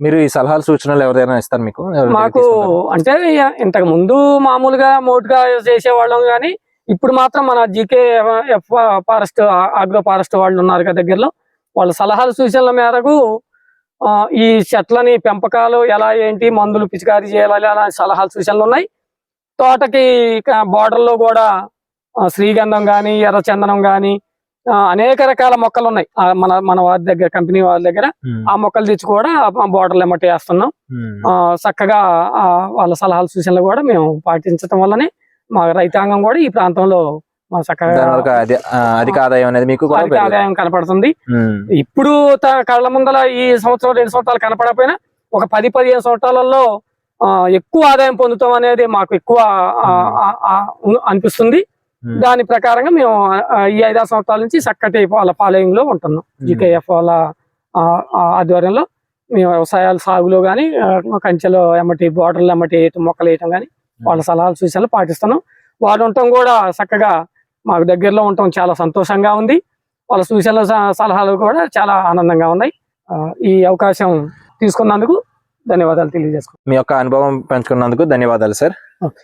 మీరు ఈ సలహాలు సూచనలు ఎవరైనా ఇస్తారు మీకు మాకు? అంటే ఇంతకు ముందు మామూలుగా మోటుగా చేసేవాళ్ళం కానీ ఇప్పుడు మాత్రం మన GK F forest agro forest వాళ్ళు ఉన్నారు కదా దగ్గరలో వాళ్ళ సలహాలు సూచనల మేరకు ఈ చెట్లని పెంపకాలు ఎలా ఏంటి మందులు పిచికారీ చేయాలి అలా సలహాలు సూచనలు ఉన్నాయి తోటకి border లో కూడా శ్రీగంధం కానీ ఎర్రచందనం కానీ అనేక రకాల మొక్కలు ఉన్నాయి మన మన వారి దగ్గర కంపెనీ వారి దగ్గర ఆ మొక్కలు తెచ్చి కూడా బోర్డర్లు ఎమ్మటి వేస్తున్నాం. చక్కగా వాళ్ళ సలహాలు సూచనలు కూడా మేము పాటించడం వల్లనే మా రైతాంగం కూడా ఈ ప్రాంతంలో అధిక ఆదాయం అనేది మీకు అధిక. ఆదాయం కనపడుతుంది. ఇప్పుడు కళ్ళ ముందల ఈ సంవత్సరం రెండు సంవత్సరాలు కనపడకపోయినా ఒక పది పదిహేను సంవత్సరాలలో ఎక్కువ ఆదాయం పొందుతాం అనేది మాకు ఎక్కువ అనిపిస్తుంది. దాని ప్రకారంగా మేము ఈ ఐదారు సంవత్సరాల నుంచి చక్కటి వాళ్ళ ఫాలోయింగ్లో ఉంటున్నాం జీకేఎఫ్ వాళ్ళ ఆధ్వర్యంలో మేము వ్యవసాయాల సాగులో కానీ కంచెలో ఎమ్మటి బోర్డర్లు ఎమ్మటి వేయటం మొక్కలు వేయటం కానీ వాళ్ళ సలహాలు సూచనలు పాటిస్తున్నాం. వాళ్ళు ఉండటం కూడా చక్కగా మాకు దగ్గరలో ఉండటం చాలా సంతోషంగా ఉంది. వాళ్ళ సూచనలు సలహాలు కూడా చాలా ఆనందంగా ఉన్నాయి. ఈ అవకాశం తీసుకున్నందుకు ధన్యవాదాలు తెలియజేసుకుంటాం మీ యొక్క అనుభవం పంచుకున్నందుకు ధన్యవాదాలు సార్. ఓకే.